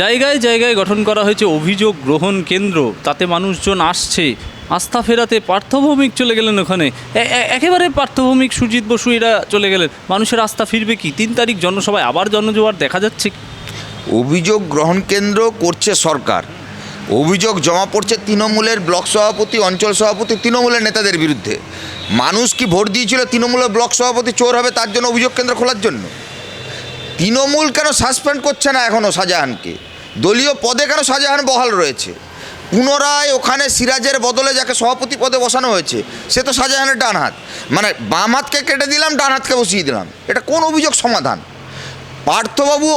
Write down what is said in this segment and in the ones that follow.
জায়গায় জায়গায় গঠন করা হয়েছে অভিযোগ গ্রহণ কেন্দ্র। তাতে মানুষজন আসছে। আস্থা ফেরাতে পার্থভৌমিক চলে গেলেন ওখানে। একেবারে পার্থভৌমিক সুজিত বসু, এরা চলে গেলেন। মানুষের আস্থা ফিরবে কি? তিন তারিখ জনসভায় আবার জনজোয়ার দেখা যাচ্ছে। অভিযোগ গ্রহণ কেন্দ্র করছে সরকার। অভিযোগ জমা পড়ছে তৃণমূলের ব্লক সভাপতি, অঞ্চল সভাপতি, তৃণমূলের নেতাদের বিরুদ্ধে। মানুষ কি ভোট দিয়েছিল তৃণমূলের ব্লক সভাপতি চোর হবে তার জন্য অভিযোগ কেন্দ্র খোলার জন্য? তৃণমূল কেন সাসপেন্ড করছে না এখনও শাহজাহানকে? দলীয় পদে কেন শাহজাহান বহাল রয়েছে? পুনরায় ওখানে সিরাজের বদলে যাকে সভাপতি পদে বসানো হয়েছে, সে তো শাহজাহানের ডান হাত। মানে বাম হাতকে কেটে দিলাম, ডান হাতকে বসিয়ে দিলাম। এটা কোন অভিযোগ সমাধান? পার্থবাবু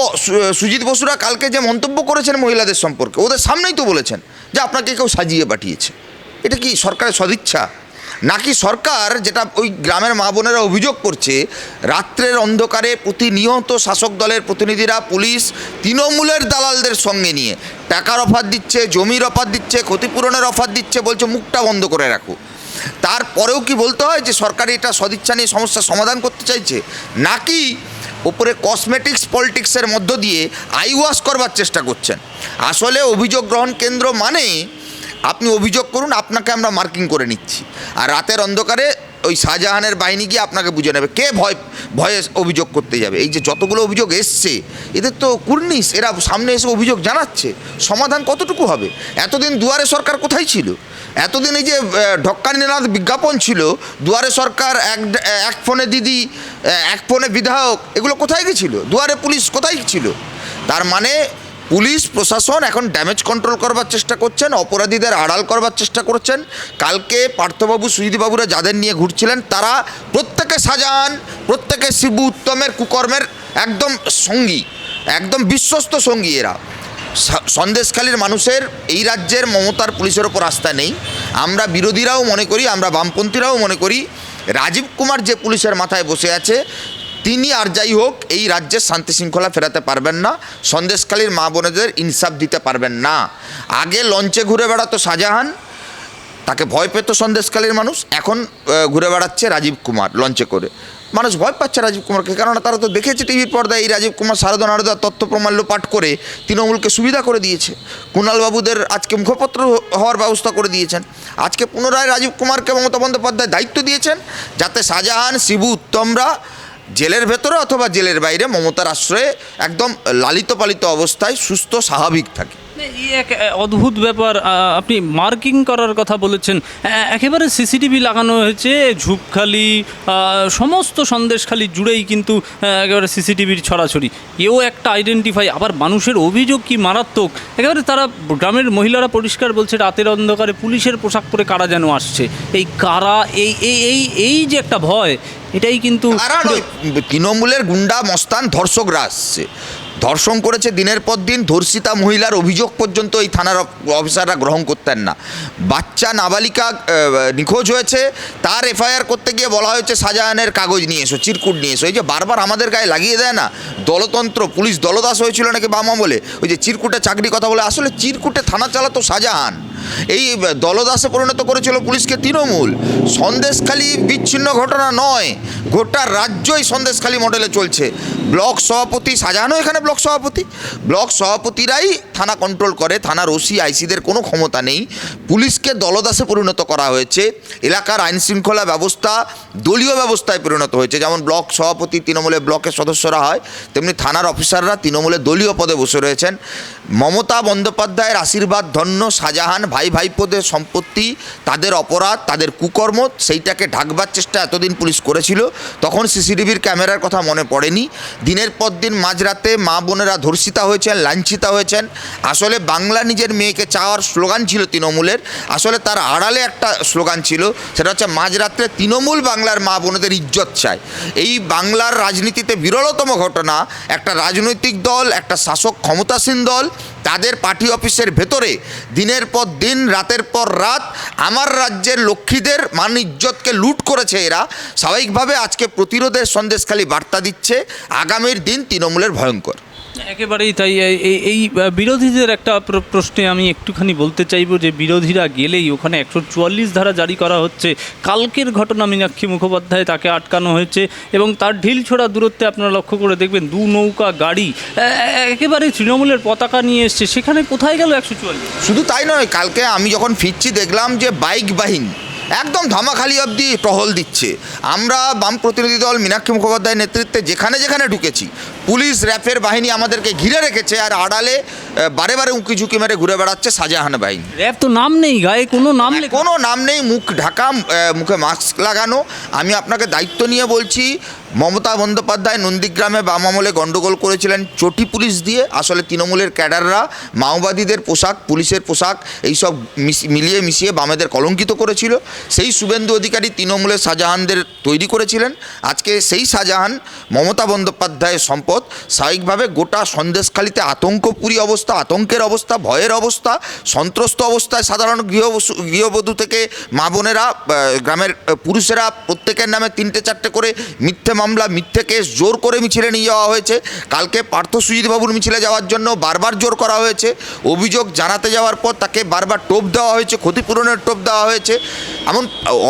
সুজিত বসুরা কালকে যে মন্তব্য করেছেন মহিলাদের সম্পর্কে, ওদের সামনেই তো বলেছেন যে আপনাকে কেউ সাজিয়ে পাঠিয়েছে। এটা কি সরকারের সদিচ্ছা? নাকি সরকার যেটা ওই গ্রামের মা বোনেরা অভিযোগ করছে, রাত্রের অন্ধকারে প্রতিনিয়ত শাসক দলের প্রতিনিধিরা পুলিশ তৃণমূলের দালালদের সঙ্গে নিয়ে টাকার অফার দিচ্ছে, জমির অফার দিচ্ছে, ক্ষতিপূরণের অফার দিচ্ছে বলছে, মুখটা বন্ধ করে রাখো। তারপরেও কি বলতে হয় যে সরকার এটা সদিচ্ছা নিয়ে সমস্যার সমাধান করতে চাইছে? নাকি ওপরে কসমেটিক্স পলিটিক্সের মধ্য দিয়ে আইওয়াশ করবার চেষ্টা করছেন? আসলে অভিযোগ গ্রহণ কেন্দ্র মানে আপনি অভিযোগ করুন, আপনাকে আমরা মার্কিং করে নিচ্ছি। আর রাতের অন্ধকারে ওই শাহজাহানের বাহিনী গিয়ে আপনাকে বুঝে নেবে, কে ভয়, ভয়ে অভিযোগ করতে যাবে। এই যে যতগুলো অভিযোগ এসছে, এদের তো কুর্নিশ, এরা সামনে এসে অভিযোগ জানাচ্ছে। সমাধান কতটুকু হবে? এতদিন দুয়ারে সরকার কোথায় ছিল? এতদিন এই যে ঢক্কানিনাথ বিজ্ঞাপন ছিল, দুয়ারে সরকার এক এক ফোনে দিদি এক ফোনে বিধায়ক, এগুলো কোথায় গেছিল? দুয়ারে পুলিশ কোথায় ছিল? তার মানে পুলিশ, প্রশাসন এখন ড্যামেজ কন্ট্রোল করবার চেষ্টা করছেন, অপরাধীদের আড়াল করবার চেষ্টা করছেন। কালকে পার্থবাবু, সুজিতবাবুরা যাদের নিয়ে ঘুরছিলেন, তারা প্রত্যেকে সাজান, প্রত্যেকে শিবু উত্তমের কুকর্মের একদম সঙ্গী, একদম বিশ্বস্ত সঙ্গী এরা। সন্দেশখালীর মানুষের, এই রাজ্যের মমতার পুলিশের ওপর আস্থা নেই। আমরা বিরোধীরাও মনে করি, আমরা বামপন্থীরাও মনে করি, রাজীব কুমার যে পুলিশের মাথায় বসে আছে তিনি আর যাই হোক, এই রাজ্যের শান্তি শৃঙ্খলা ফেরাতে পারবেন না সন্দেশকালীর মা বোনেদের ইনসাফ দিতে পারবেন না। আগে লঞ্চে ঘুরে বেড়াতো শাহজাহান, তাকে ভয় পেত সন্দেশকালীর মানুষ, এখন ঘুরে বেড়াচ্ছে রাজীব কুমার লঞ্চে করে। মানুষ ভয় পাচ্ছে রাজীব কুমারকে, কেননা তারা তো দেখেছে টিভির পর্দায় এই রাজীব কুমার সারদা নারদার তথ্য প্রমাল্য পাঠ করে তৃণমূলকে সুবিধা করে দিয়েছে। কুণালবাবুদের আজকে মুখপত্র হওয়ার ব্যবস্থা করে দিয়েছেন। আজকে পুনরায় রাজীব কুমারকে মমতা বন্দ্যোপাধ্যায় দায়িত্ব দিয়েছেন, যাতে শাহজাহান, শিবু, উত্তমরা জেলের ভেতরে অথবা জেলের বাইরে মমতার আশ্রয়ে একদম লালিত পালিত অবস্থায় সুস্থ স্বাভাবিক থাকে। এই এক অদ্ভুত ব্যাপার আপনি মার্কিং করার কথা বলেছেন। একেবারে সিসিটিভি লাগানো হয়েছে, ঝুপখালি সমস্ত সন্দেশখালি জুড়েই কিন্তু একেবারে সিসিটিভির ছড়াছড়ি। এও একটা আইডেন্টিফাই আবার মানুষের অভিযোগ কি মারাত্মক? একেবারে তারা গ্রামের মহিলারা পরিষ্কার বলছে, রাতের অন্ধকারে পুলিশের পোশাক পরে কারা যেন আসছে। এই কারা, এই এই এই এই যে একটা ভয়, এটাই কিন্তু তৃণমূলের গুন্ডা, মস্তান, ধর্ষকরা আসছে। ধর্ষণ করেছে দিনের পর দিন, ধর্ষিতা মহিলার অভিযোগ পর্যন্ত এই থানার অফিসাররা গ্রহণ করতেন না। বাচ্চা নাবালিকা নিখোঁজ হয়েছে, তার এফআইআর করতে গিয়ে বলা হয়েছে সাজায়নের কাগজ নিয়ে এসো, চিরকুট নিয়ে এসো। এই যে বারবার আমাদের গায়ে লাগিয়ে দেয় না, দলতন্ত্র, পুলিশ দলদাস হয়েছিল নাকি বামা বলে ওই যে চিরকুটে চাকরি কথা বলে, আসলে চিরকুটে থানা চালাতো শাহজাহান এই দলদাসে পরিণত করেছিল পুলিশকে তৃণমূল। সন্দেশখালী বিচ্ছিন্ন ঘটনা নয়। গোটা রাজ্যই সন্দেশখালী মডেলে চলছে। ব্লক সভাপতি সাজানো এখানে ব্লক সভাপতি। ব্লক সভাপতিরাই থানা কন্ট্রোল করে, থানার ওসি, আইসিদের কোনো ক্ষমতা নেই। পুলিশকে দলদাসে পরিণত করা হয়েছে। এলাকার আইন শৃঙ্খলা ব্যবস্থা দলীয় ব্যবস্থায় পরিণত হয়েছে। যেমন ব্লক সভাপতি তৃণমূলের ব্লকের সদস্যরা হয়, তেমনি থানার অফিসাররা তৃণমূলের দলীয় পদে বসে রয়েছেন। মমতা বন্দ্যোপাধ্যায়ের আশীর্বাদ, ধন্য, শাহজাহান ভাই ভাইপোদের সম্পত্তি, তাদের অপরাধ, তাদের কুকর্ম, সেইটাকে ঢাকবার চেষ্টা এতদিন পুলিশ করেছিল, তখন সিসিটিভির ক্যামেরার কথা মনে পড়েনি। দিনের পর দিন মাঝরাতে মা বোনেরা ধর্ষিতা হয়েছেন, লাঞ্ছিতা হয়েছেন। আসলে বাংলা নিজের মেয়েকে চাওয়ার স্লোগান ছিল তৃণমূলের, আসলে তার আড়ালে একটা স্লোগান ছিল, সেটা হচ্ছে মাঝরাত্রে তৃণমূল বাংলার মা বোনেদের ইজ্জত চায়। এই বাংলার রাজনীতিতে বিরলতম ঘটনা, একটা রাজনৈতিক দল, একটা শাসক ক্ষমতাসীন দল তাদের পার্টি অফিসের ভেতরে দিনের পর দিন, রাতের পর রাত আমার রাজ্যের লক্ষ্মীদের, মান ইজ্জতকে লুট করেছে এরা। স্বাভাবিকভাবে আজকে প্রতিরোধের সন্দেশখালী বার্তা দিচ্ছে, আগামীর দিন তৃণমূলের ভয়ঙ্কর। একেবারেই তাই, এই- বিরোধীদের একটা প্র- প্রশ্নে আমি একটুখানি বলতে চাইব যে বিরোধীরা গেলেই ওখানে একশো চুয়াল্লিশ ধারা জারি করা হচ্ছে। কালকের ঘটনা মীনাক্ষী মুখোপাধ্যায় তাকে আটকানো হয়েছে এবং তার ঢিল ছোড়া দূরত্বে আপনারা লক্ষ্য করে দেখবেন দু নৌকা গাড়ি একেবারে তৃণমূলের পতাকা নিয়ে এসছে। সেখানে কোথায় গেল একশো চুয়াল্লিশ? শুধু তাই নয়, কালকে আমি যখন ফিরছি দেখলাম যে বাইক বাহিনী একদম ধামাখালি অবধি টহল দিচ্ছে। আমরা বাম প্রতিনিধি দল মীনাক্ষী মুখোপাধ্যায়ের নেতৃত্বে যেখানে যেখানে ঢুকেছি পুলিশ র্যাফের বাহিনী আমাদেরকে ঘিরে রেখেছে আর আড়ালে বারে বারে উঁকি ঝুঁকি মেরে ঘুরে বেড়াচ্ছে শাহজাহান বাহিনী। র্যাব তো নাম নেই গায়ে কোনো নাম নেই কোনো নাম নেই মুখ ঢাকা মুখে মাস্ক লাগানো। আমি আপনাকে দায়িত্ব নিয়ে বলছি মমতা বন্দ্যোপাধ্যায় নন্দীগ্রামে বাম আমলে গণ্ডগোল করেছিলেন। চটি পুলিশ দিয়ে আসলে তৃণমূলের ক্যাডাররা, মাওবাদীদের পোশাক, পুলিশের পোশাক, এইসব মিলিয়ে মিশিয়ে বামেদের কলঙ্কিত করেছিল। সেই শুভেন্দু অধিকারী তৃণমূলের শাহজাহানদের তৈরি করেছিলেন। আজকে সেই শাহজাহান মমতা বন্দ্যোপাধ্যায়ের সম্পদ। স্বাভাবিকভাবে গোটা সন্দেশখালিতে আতঙ্কপুরী অবস্থা, আতঙ্কের অবস্থা, ভয়ের অবস্থা, সন্ত্রস্ত অবস্থায় সাধারণ গৃহ গৃহবধূ থেকে মা বোনেরা গ্রামের পুরুষেরা প্রত্যেকের নামে তিনটে চারটে করে মিথ্যে মামলা মিথ্যে কেস জোর করে মিছিলে নিয়ে যাওয়া হয়েছে। কালকে পার্থ সুজিতবাবুর মিছিলে যাওয়ার জন্য বারবার জোর করা হয়েছে। অভিযোগ জানাতে যাওয়ার পর তাকে বারবার টোপ দেওয়া হয়েছে, ক্ষতিপূরণের টোপ দেওয়া হয়েছে। এমন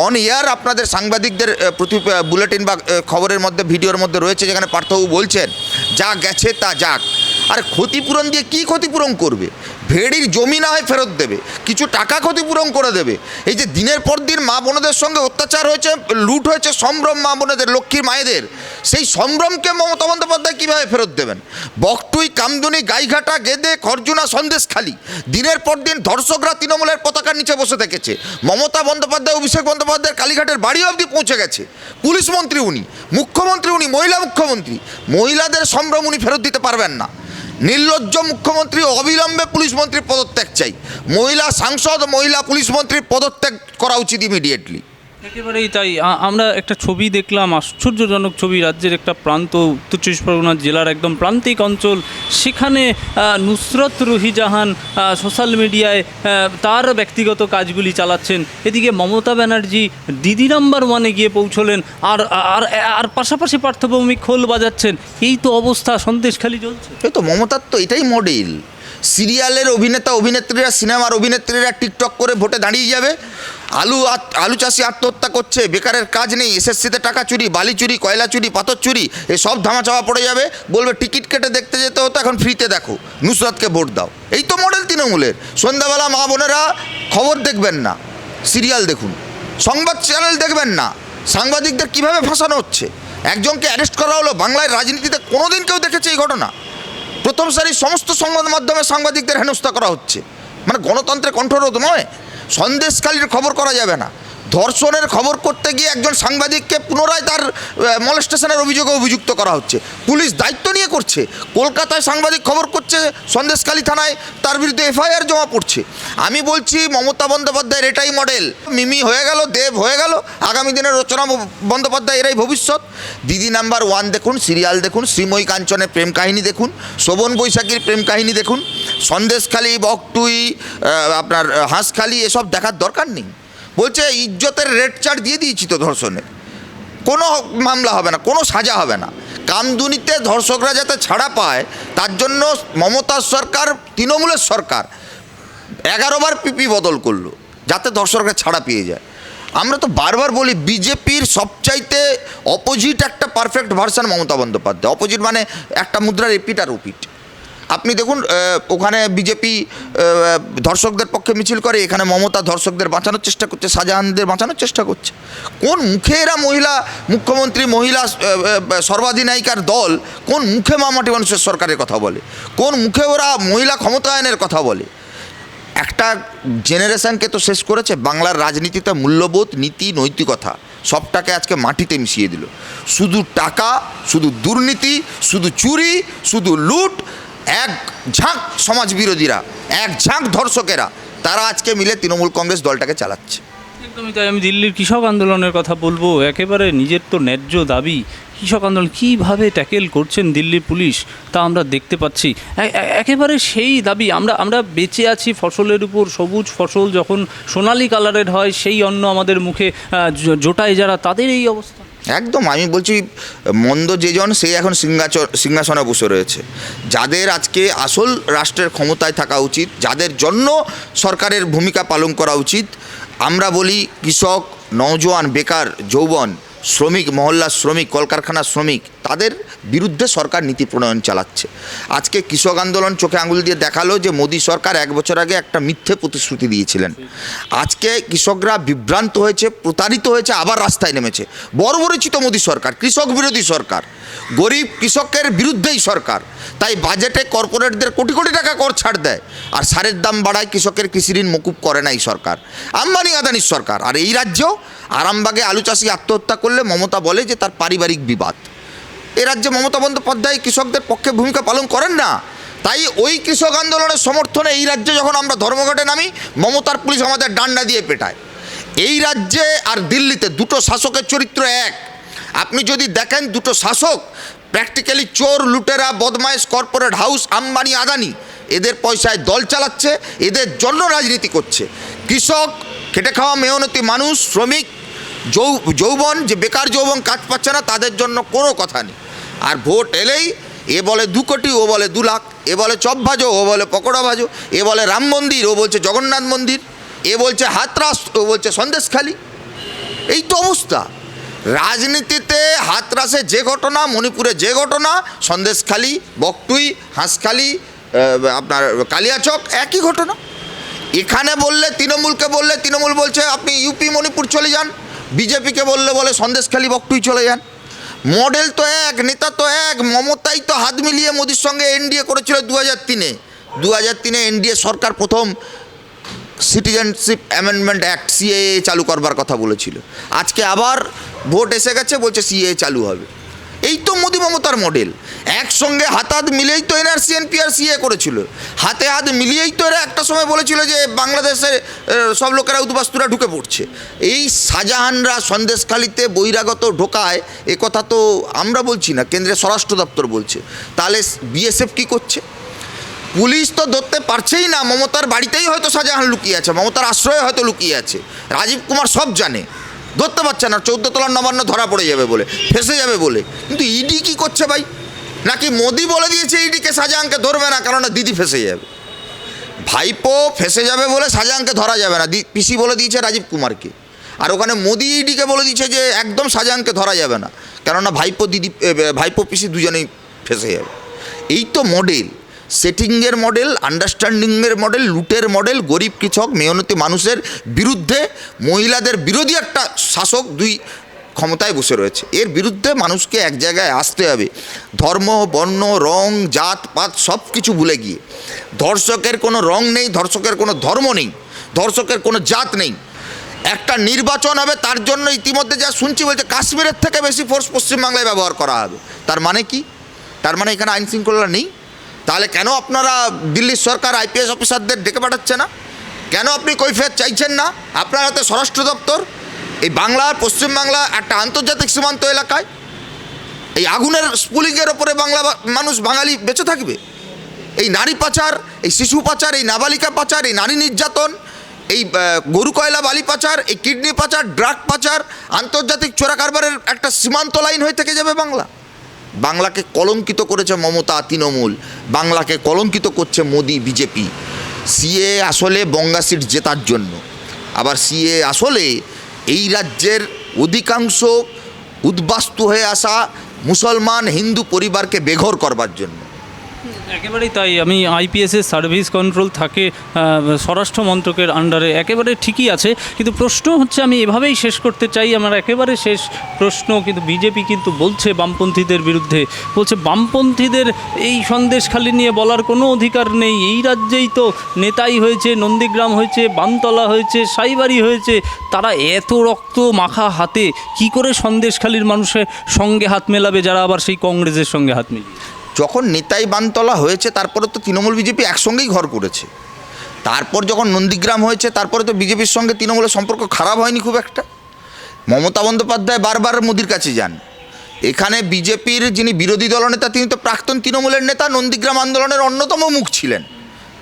অন এয়ার আপনাদের সাংবাদিকদের প্রতি বুলেটিন বা খবরের মধ্যে, ভিডিওর মধ্যে রয়েছে, যেখানে পার্থবাবু বলছেন, যা গেছে তা যাক। আর ক্ষতিপূরণ দিয়ে কি ক্ষতিপূরণ করবে? ভেড়ির জমি না হয় ফেরত দেবে, কিছু টাকা ক্ষতিপূরণ করে দেবে। এই যে দিনের পর দিন মা বোনদের সঙ্গে অত্যাচার হয়েছে, লুট হয়েছে সম্ভ্রম মা বোনেদের, লক্ষ্মীর মায়েদের, সেই সম্ভ্রমকে মমতা বন্দ্যোপাধ্যায় কীভাবে ফেরত দেবেন? বকটুই, কামদুনি, গাইঘাটা, গেদে, খরজুনা সন্দেশ খালি দিনের পর দিন ধর্ষকরা তৃণমূলের পতাকার নিচে বসে থেকেছে। মমতা বন্দ্যোপাধ্যায়, অভিষেক বন্দ্যোপাধ্যায়ের কালীঘাটের বাড়ি অবধি পৌঁছে গেছে। পুলিশ মন্ত্রী উনি, মুখ্যমন্ত্রী উনি, মহিলা মুখ্যমন্ত্রী, মহিলাদের সম্ভ্রম উনি ফেরত দিতে পারবেন না। নির্লজ্জ মুখ্যমন্ত্রী অবিলম্বে পুলিশ মন্ত্রীর পদত্যাগ চাই। মহিলা সাংসদ, মহিলা পুলিশ মন্ত্রীর পদত্যাগ করা উচিত ইমিডিয়েটলি একেবারেই তাই। আমরা একটা ছবি দেখলাম, আশ্চর্যজনক ছবি, রাজ্যের একটা প্রান্ত, উত্তর চব্বিশ পরগনা জেলার একদম প্রান্তিক অঞ্চল। সেখানে নুসরত রুহিজাহান সোশ্যাল মিডিয়ায় তার ব্যক্তিগত কাজগুলি চালাচ্ছেন। এদিকে মমতা ব্যানার্জি দিদি নাম্বার ওয়ানে গিয়ে পৌঁছলেন, আর আর আর পাশাপাশি পার্থভৌমিক খোল বাজাচ্ছেন। এই তো অবস্থা সন্দেশখালি চলছে এই তো মমতার তো এটাই মডেল। সিরিয়ালের অভিনেতা, অভিনেত্রীরা, সিনেমার অভিনেত্রীরা টিকটক করে ভোটে দাঁড়িয়ে যাবে। আলু আলু চাষি আত্মহত্যা করছে, বেকারের কাজ নেই, এসএসসিতে টাকা চুরি, বালি চুরি, কয়লা চুরি, পাথর চুরি, এসব ধামাচাওয়া পড়ে যাবে। বলবে টিকিট কেটে দেখতে যেতে হতো, এখন ফ্রিতে দেখো। নুসরাতকে ভোট দাও। এই তো মডেল তৃণমূলের। সন্ধ্যাবেলা মা বোনেরা খবর দেখবেন না সিরিয়াল দেখুন। সংবাদ চ্যানেল দেখবেন না। সাংবাদিকদের কীভাবে ফাঁসানো হচ্ছে? একজনকে অ্যারেস্ট করা হলো, বাংলায় রাজনীতিতে কোনোদিন কেউ দেখেছে এই ঘটনা। প্রথম সারির সমস্ত সংবাদ মাধ্যমে সাংবাদিকদের হেনস্থা করা হচ্ছে। মানে গণতন্ত্রের কণ্ঠরোধ নয় সন্দেশকালীর খবর করা যাবে না। ধর্ষণের খবর করতে গিয়ে একজন সাংবাদিককে পুনরায় তার মলেস্টেশনের অভিযোগে অভিযুক্ত করা হচ্ছে। পুলিশ দায়িত্ব নিয়ে করছে। কলকাতায় সাংবাদিক খবর করছে সন্দেশকালী থানায় তার বিরুদ্ধে এফআইআর জমা পড়ছে। আমি বলছি, মমতা বন্দ্যোপাধ্যায়ের এটাই মডেল মিমি হয়ে গেল, দেব হয়ে গেল, আগামী দিনের রচনা বন্দ্যোপাধ্যায় এরাই ভবিষ্যৎ। দিদি নাম্বার ওয়ান দেখুন, সিরিয়াল দেখুন, শ্রীময়ী কাঞ্চনের প্রেম কাহিনী দেখুন, শোভন বৈশাখীর প্রেম কাহিনী দেখুন। সন্দেশখালী, বকটুই আপনার হাঁসখালি, এসব দেখার দরকার নেই। বলছে, ইজ্জতের রেড চার্ট দিয়ে দিয়েছি তো ধর্ষণের কোনো মামলা হবে না, কোনো সাজা হবে না। কামদুনিতে ধর্ষকরা যাতে ছাড়া পায়, তার জন্য মমতার সরকার, তৃণমূলের সরকার এগারোবার পিপি বদল করল, যাতে ধর্ষকরা ছাড়া পেয়ে যায়। আমরা তো বারবার বলি, বিজেপির সবচাইতে অপোজিট একটা perfect version Mamata Bandyopadhyay. Opposite মানে একটা মুদ্রার এপিট আর ওপিট আপনি দেখুন ওখানে বিজেপি ধর্ষকদের পক্ষে মিছিল করে, এখানে মমতা ধর্ষকদের বাঁচানোর চেষ্টা করছে, শাহজাহানদের বাঁচানোর চেষ্টা করছে। কোন মুখে এরা মহিলা, মুখ্যমন্ত্রী, মহিলা সর্বাধিনায়িকার দল, কোন মুখে মামাটি মানুষের সরকারের কথা বলে? কোন মুখে ওরা মহিলা ক্ষমতায়নের কথা বলে? একটা জেনারেশনকে তো শেষ করেছে, বাংলার রাজনীতিতে মূল্যবোধ, নীতি, নৈতিকতা, সবটাকে আজকে মাটিতে মিশিয়ে দিল। শুধু টাকা, শুধু দুর্নীতি, শুধু চুরি, শুধু লুট এক ঝাঁক সমাজ বিরোধীরা এক ঝাঁক ধর্ষকেরা, তারা আজকে মিলে তৃণমূল কংগ্রেস দলটাকে চালাচ্ছে। একদমই তাই, আমি দিল্লির কৃষক আন্দোলনের কথা বলব। একেবারে নিজের তো ন্যায্য দাবি। কৃষক আন্দোলন কীভাবে ট্যাকেল করছেন দিল্লির পুলিশ, তা আমরা দেখতে পাচ্ছি। একেবারে সেই দাবি, আমরা আমরা বেঁচে আছি ফসলের উপর। সবুজ ফসল যখন সোনালি কালারের হয়, সেই অন্ন আমাদের মুখে জোটায় যারা, তাদের এই অবস্থা। একদম, আমি বলছি মন্দ যেজন সেই এখন সিংহাচর সিংহাসনে বসে রয়েছে। যাদের আজকে আসল রাষ্ট্রের ক্ষমতায় থাকা উচিত, যাদের জন্য সরকারের ভূমিকা পালন করা উচিত, আমরা বলি কৃষক, নওজোয়ান, বেকার, যৌবন, শ্রমিক, মহল্লার শ্রমিক, কলকারখানার শ্রমিক তাদের বিরুদ্ধে সরকার নীতি প্রণয়ন চালাচ্ছে। আজকে কৃষক আন্দোলন চোখে আঙুল দিয়ে দেখাল যে মোদী সরকার এক বছর আগে একটা মিথ্যে প্রতিশ্রুতি দিয়েছিলেন। আজকে কৃষকরা বিভ্রান্ত হয়েছে, প্রতারিত হয়েছে, আবার রাস্তায় নেমেছে। বর্বরচিত মোদী সরকার, কৃষক বিরোধী সরকার, গরিব কৃষকের বিরুদ্ধেই সরকার। তাই বাজেটে কর্পোরেটদের কোটি কোটি টাকা কর ছাড় দেয়, আর সারের দাম বাড়ায় কৃষকের কৃষি ঋণ মকুব করে না এই সরকার। আম্বানি আদানির সরকার, আর এই রাজ্যেও আরামবাগে আলু চাষি আত্মহত্যা করলে মমতা বলে যে তার পারিবারিক বিবাদ। এ রাজ্যে মমতা বন্দ্যোপাধ্যায় কৃষকদের পক্ষে ভূমিকা পালন করেন না, তাই ওই কৃষক আন্দোলনের সমর্থনে এই রাজ্যে যখন আমরা ধর্মঘটে নামি, মমতার পুলিশ আমাদের ডান্ডা দিয়ে পেটায়। এই রাজ্যে আর দিল্লিতে দুটো শাসকের চরিত্র এক। আপনি যদি দেখেন দুটো শাসক প্র্যাকটিক্যালি চোর, লুটেরা বদমাইশ কর্পোরেট হাউস আম্বানি, আদানি, এদের পয়সায় দল চালাচ্ছে, এদের জন্য রাজনীতি করছে। কৃষক, খেটে খাওয়া মেহনতি মানুষ, শ্রমিক যৌবন, যে বেকার যৌবন কাজ পাচ্ছে না, তাদের জন্য কোনো কথা নেই। আর ভোট এলেই এ বলে দু কোটি, ও বলে দু লাখ, এ বলে চপ ভাজো, ও বলে পকোড়া ভাজো, এ বলে রাম মন্দির, ও বলছে জগন্নাথ মন্দির, এ বলছে হাতরাস, ও বলছে সন্দেশখালি। এই তো অবস্থা। রাজনীতিতে হাতরাসে যে ঘটনা, মণিপুরে যে ঘটনা, সন্দেশখালি, বকটুই, হাঁসখালি আপনার কালিয়াচক, একই ঘটনা। এখানে বললে, তৃণমূলকে বললে, তৃণমূল বলছে, আপনি ইউপি, মণিপুর চলে যান। বিজেপিকে বললে, বলে সন্দেশখালি, বকটুই চলে যান। মডেল তো এক, নেতা তো এক, মমতাই তো হাত মিলিয়ে মোদির সঙ্গে এনডিএ করেছিল দু হাজার তিনে। দু হাজার তিনে এনডিএ সরকার প্রথম সিটিজেনশিপ অ্যামেন্ডমেন্ট অ্যাক্ট সিএ চালু করবার কথা বলেছিল। আজকে আবার ভোট এসে গেছে, বলছে সিএ চালু হবে। এই তো মোদী মমতার মডেল একসঙ্গে হাত হাত মিলিয়েই তো এনআরসি সিএ করেছিল। হাতে হাত মিলিয়েই তো এরা একটা সময় বলেছিল যে বাংলাদেশের সব লোকেরা উদ্বাস্তুরা ঢুকে পড়ছে। এই শাহজাহানরা সন্দেশখালিতে বহিরাগত ঢোকায়, এ কথা তো আমরা বলছি না, কেন্দ্রের স্বরাষ্ট্র দপ্তর বলছে। তাহলে বিএসএফ কী করছে? পুলিশ তো ধরতে পারছেই না, মমতার বাড়িতেই হয়তো শাহজাহান লুকিয়ে আছে, মমতার আশ্রয়ে হয়তো লুকিয়ে আছে। রাজীব কুমার সব জানে। ধরতে পারছে না, চৌদ্দ তলার নবান্ন ধরা পড়ে যাবে বলে, ফেসে যাবে বলে। কিন্তু ইডি কি করছে ভাই? নাকি মোদি বলে দিয়েছে ইডিকে শাহজাহানকে ধরবে না কারণ দিদি ফেসে যাবে। ভাইপো ফেসে যাবে বলে শাহজাহানকে ধরা যাবে না পিসি বলে দিয়েছে রাজীব কুমারকে। আর ওখানে মোদি ইডিকে বলে দিয়েছে যে একদম শাহজাহানকে ধরা যাবে না, কেননা ভাইপো দিদি ভাইপো পিসি দুজনেই ফেসে যাবে। এই তো মডেল সেটিংয়ের মডেল আন্ডারস্ট্যান্ডিংয়ের মডেল লুটের মডেল গরিব কৃষক, মেহনতি মানুষের বিরুদ্ধে মহিলাদের বিরোধী একটা শাসক দুই ক্ষমতায় বসে রয়েছে। এর বিরুদ্ধে মানুষকে এক জায়গায় আসতে হবে। ধর্ম, বর্ণ, রং, জাত, পাত সব কিছু ভুলে গিয়ে। ধর্ষকের কোনো রং নেই, ধর্ষকের কোনো ধর্ম নেই, ধর্ষকের কোনো জাত নেই। একটা নির্বাচন হবে, তার জন্য ইতিমধ্যে যা শুনছি বলছে, কাশ্মীরের থেকে বেশি ফোর্স পশ্চিমবাংলায় ব্যবহার করা হবে। তার মানে কি? তার মানে এখানে আইন শৃঙ্খলা নেই। তাহলে কেন আপনারা দিল্লির সরকার আইপিএস অফিসারদের ডেকে পাঠাচ্ছে না? কেন আপনি কৈফিয়ত চাইছেন না? আপনার হাতে স্বরাষ্ট্র দপ্তর, এই বাংলার পশ্চিমবাংলা একটা আন্তর্জাতিক সীমান্ত এলাকায়, এই আগুনের স্পুলিংয়ের ওপরে বাংলা মানুষ বাঙালি বেঁচে থাকবে? এই নারী পাচার, এই শিশু পাচার, এই নাবালিকা পাচার, এই নারী নির্যাতন, এই গরু, কয়লা, বালি পাচার, এই কিডনি পাচার, ড্রাগ পাচার, আন্তর্জাতিক চোরা কারবারের একটা সীমান্ত লাইন হয়ে থেকে যাবে বাংলা। বাংলাকে কলঙ্কিত করেছে মমতা তৃণমূল, বাংলাকে কলঙ্কিত করছে মোদি, বিজেপি। সিএ আসলে বঙ্গা সিট জেতার জন্য। আবার সিএ আসলে এই রাজ্যের অধিকাংশ উদ্বাস্তু হয়ে আসা মুসলমান হিন্দু পরিবারকে বেঘর করবার জন্য। একেবারেই তাই, আমি আইপিএসের সার্ভিস কন্ট্রোল থাকে স্বরাষ্ট্র মন্ত্রকের আন্ডারে, একেবারে ঠিকই আছে, কিন্তু প্রশ্ন হচ্ছে আমি এভাবেই শেষ করতে চাই, আমার একেবারে শেষ প্রশ্ন, কিন্তু বিজেপি কিন্তু বলছে বামপন্থীদের বিরুদ্ধে, বলছে বামপন্থীদের এই সন্দেশখালি নিয়ে বলার কোনো অধিকার নেই, এই রাজ্যেই তো নেতাই হয়েছে, নন্দীগ্রাম হয়েছে, বামতলা হয়েছে, সাইবাড়ি হয়েছে, তারা এত রক্ত মাখা হাতে, কি করে সন্দেশখালির মানুষের সঙ্গে হাত মেলাবে, যারা আবার সেই কংগ্রেসের সঙ্গে হাত মিলিয়ে? যখন নেতাই বানতলা হয়েছে, তারপরে তো তৃণমূল বিজেপি একসঙ্গেই ঘর করেছে তারপর যখন নন্দীগ্রাম হয়েছে, তারপরে তো বিজেপির সঙ্গে তৃণমূলের সম্পর্ক খারাপ হয়নি খুব একটা। মমতা বন্দ্যোপাধ্যায় বারবার মোদির কাছে যান। এখানে বিজেপির যিনি বিরোধী দলনেতা, তিনি তো প্রাক্তন তৃণমূলের নেতা, নন্দীগ্রাম আন্দোলনের অন্যতম মুখ ছিলেন।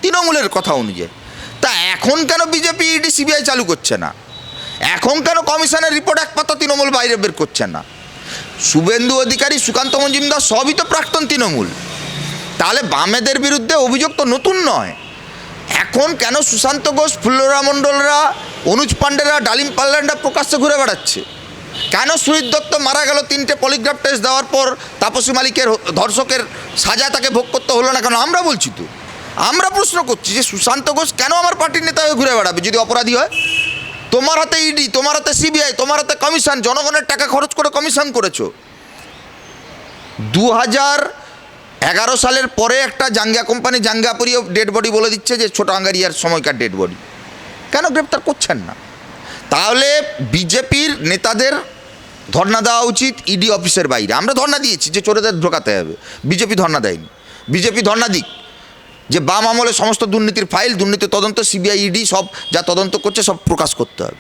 তৃণমূলের কথা অনুযায়ী। তা এখন কেন বিজেপি ইডি, সিবিআই চালু করছে না? এখন কেন কমিশনের রিপোর্ট এক পাতা তৃণমূল বাইরে বের করছে না? শুভেন্দু অধিকারী সুকান্ত মজুমদার সবই তো প্রাক্তন তৃণমূল। তাহলে বামেদের বিরুদ্ধে অভিযোগ তো নতুন নয়। এখন কেন সুশান্ত ঘোষ, ফুল্লরা মণ্ডলরা, অনুজ পাণ্ডেরা, ডালিম পাল্লান্ডা প্রকাশ্যে ঘুরে বেড়াচ্ছে? কেন সুহিত দত্ত মারা গেল তিনটে পলিগ্রাফ টেস্ট দেওয়ার পর তাপসী মালিকের ধর্ষকের সাজা তাকে ভোগ করতে হলো না কেন? আমরা বলছি তো। আমরা প্রশ্ন করছি যে সুশান্ত ঘোষ কেন আমার পার্টির নেতা হয়ে ঘুরে বেড়াবে যদি অপরাধী হয়? তোমার হাতে ইডি তোমার হাতে সিবিআই তোমার হাতে কমিশন জনগণের টাকা খরচ করে কমিশন করেছ। দু হাজার এগারো সালের পরে একটা জাঙ্গিয়া কোম্পানি জাঙ্গিয়াপুরিও ডেড বডি বলে দিচ্ছে যে ছোট আঙ্গারিয়ার সময়কার ডেড বডি কেন গ্রেপ্তার করছেন না? তাহলে বিজেপির নেতাদের ধর্ণা দেওয়া উচিত ইডি অফিসের বাইরে। আমরা ধর্না দিয়েছি যে, চোরেদের ঢোকাতে হবে। বিজেপি ধর্ণা দেয়নি। বিজেপি ধর্না দিক। যে বাম আমলে সমস্ত দুর্নীতির ফাইল, দুর্নীতি তদন্ত, সিবিআই, ইডি, সব যা তদন্ত করছে সব প্রকাশ করতে হবে।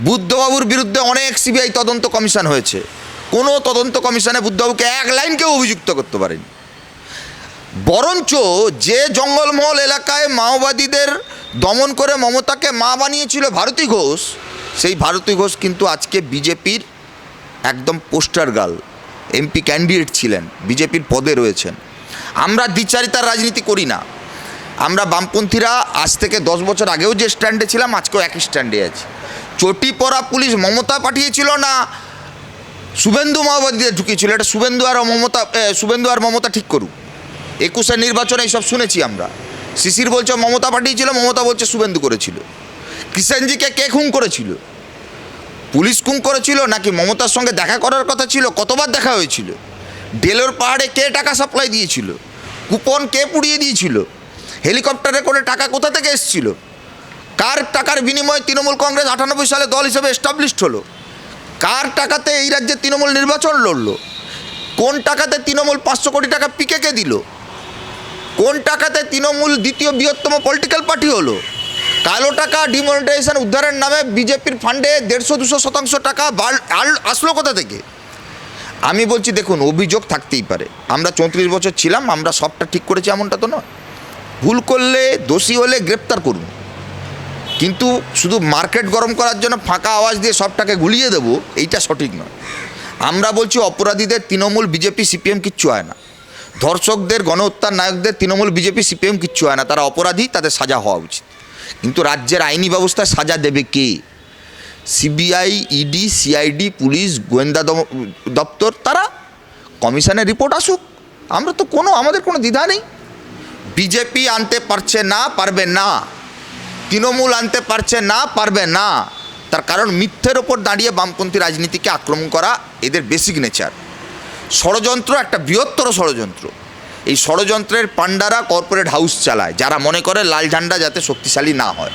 বুদ্ধবাবুর বিরুদ্ধে অনেক সিবিআই তদন্ত কমিশন হয়েছে। কোনো তদন্ত কমিশনে বুদ্ধবাবুকে এক লাইন কেউ অভিযুক্ত করতে পারেনি। বরঞ্চ যে জঙ্গলমহল এলাকায় মাওবাদীদের দমন করে মমতাকে মা বানিয়েছিল ভারতী ঘোষ, সেই ভারতী ঘোষ কিন্তু আজকে বিজেপির একদম পোস্টার গার্ল, এমপি ক্যান্ডিডেট ছিলেন, বিজেপির পদে রয়েছেন। আমরা দ্বিচারিতার রাজনীতি করি না। আমরা বামপন্থীরা আজ থেকে দশ বছর আগেও যে স্ট্যান্ডে ছিলাম, আজকেও একই স্ট্যান্ডে আছি। চটি পরা পুলিশ মমতা পাঠিয়েছিল না? শুভেন্দু মাওবাদীদের ঢুকিয়েছিল। এটা শুভেন্দু আর মমতা শুভেন্দু আর মমতা ঠিক করুক। একুশের নির্বাচনে এইসব শুনেছি আমরা। শিশির বলছে মমতা পাঠিয়েছিল, মমতা বলছে শুভেন্দু করেছিল। কিষানজিকে কে খুন করেছিল? পুলিশ খুন করেছিল নাকি মমতার সঙ্গে দেখা করার কথা ছিল? কতবার দেখা হয়েছিল? ডেলোর পাহাড়ে কে টাকা সাপ্লাই দিয়েছিল? কুপন কে পুড়িয়ে দিয়েছিল? হেলিকপ্টারে করে টাকা কোথা থেকে এসেছিল? কার টাকার বিনিময়ে তৃণমূল কংগ্রেস আটানব্বই সালে দল হিসেবে এস্টাবলিশড হলো? কার টাকাতে এই রাজ্যে তৃণমূল নির্বাচন লড়লো? কোন টাকাতে তৃণমূল পাঁচশো কোটি টাকা পিকেকে দিল? কোন টাকাতে তৃণমূল দ্বিতীয় বৃহত্তম পলিটিক্যাল পার্টি হলো? কালো টাকা ডিমনিটাইজেশন উদ্ধারের নামে বিজেপির ফান্ডে দেড়শো দুশো শতাংশ টাকা আসলো কোথা থেকে? আমি বলছি, দেখুন, অভিযোগ থাকতেই পারে। আমরা চৌত্রিশ বছর ছিলাম, আমরা সবটা ঠিক করেছি এমনটা তো নয়। ভুল করলে দোষী হলে গ্রেপ্তার করুন। কিন্তু শুধু মার্কেট গরম করার জন্য ফাঁকা আওয়াজ দিয়ে সবটাকে গুলিয়ে দেবো, এইটা সঠিক নয়। আমরা বলছি, অপরাধীদের তৃণমূল বিজেপি, সিপিএম কিচ্ছু হয় না। ধর্ষকদের, গণহত্যার নায়কদের তৃণমূল বিজেপি, সিপিএম কিচ্ছু হয় না। তারা অপরাধী, তাদের সাজা হওয়া উচিত। কিন্তু রাজ্যের আইনি ব্যবস্থায় সাজা দেবে কে? সিবিআই ইডি সিআইডি পুলিশ, গোয়েন্দা দপ্তর, তারা কমিশনের রিপোর্ট আসুক। আমরা তো কোনো, আমাদের কোনো দ্বিধা নেই। বিজেপি আনতে পারছে না, পারবে না। তৃণমূল আনতে পারছে না, পারবে না। তার কারণ মিথ্যের ওপর দাঁড়িয়ে বামপন্থী রাজনীতিকে আক্রমণ করা এদের বেসিক নেচার ষড়যন্ত্র একটা বৃহত্তর ষড়যন্ত্র। এই ষড়যন্ত্রের পাণ্ডারা কর্পোরেট হাউস চালায়, যারা মনে করে লাল ঝান্ডা যাতে শক্তিশালী না হয়।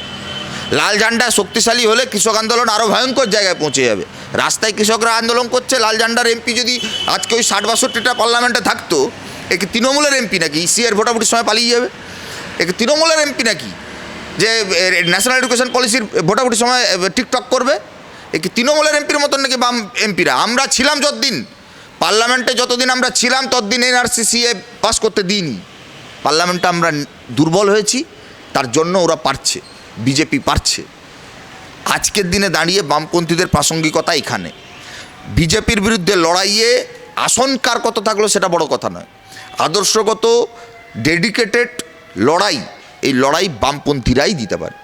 লাল ঝান্ডা শক্তিশালী হলে কৃষক আন্দোলন আরও ভয়ঙ্কর জায়গায় পৌঁছে যাবে। রাস্তায় কৃষকরা আন্দোলন করছে, লাল ঝান্ডার এমপি যদি আজকে ওই ষাট বাষট্টিটা পার্লামেন্টে থাকতো একে তৃণমূলের এমপি নাকি? ইসিআর ভোটাভুটির সময় পালিয়ে যাবে। একে তৃণমূলের এমপি নাকি? যে ন্যাশনাল এডুকেশন পলিসির ভোটাভুটির সময় টিকটক করবে। এ কি তৃণমূলের এমপির মতন নাকি বাম এমপিরা? আমরা ছিলাম যতদিন, পার্লামেন্টে যতদিন আমরা ছিলাম, ততদিন এনআরসিসিএ পাস করতে দিইনি। পার্লামেন্টে আমরা দুর্বল হয়েছি, তার জন্য ওরা পারছে। বিজেপি পারছে। আজকের দিনে দাঁড়িয়ে বামপন্থীদের প্রাসঙ্গিকতা এখানে। বিজেপির বিরুদ্ধে লড়াইয়ে আসন কার কত থাকল সেটা বড় কথা নয়। আদর্শগত ডেডিকেটেড লড়াই, এই লড়াই বামপন্থীরাই দিতে পারে।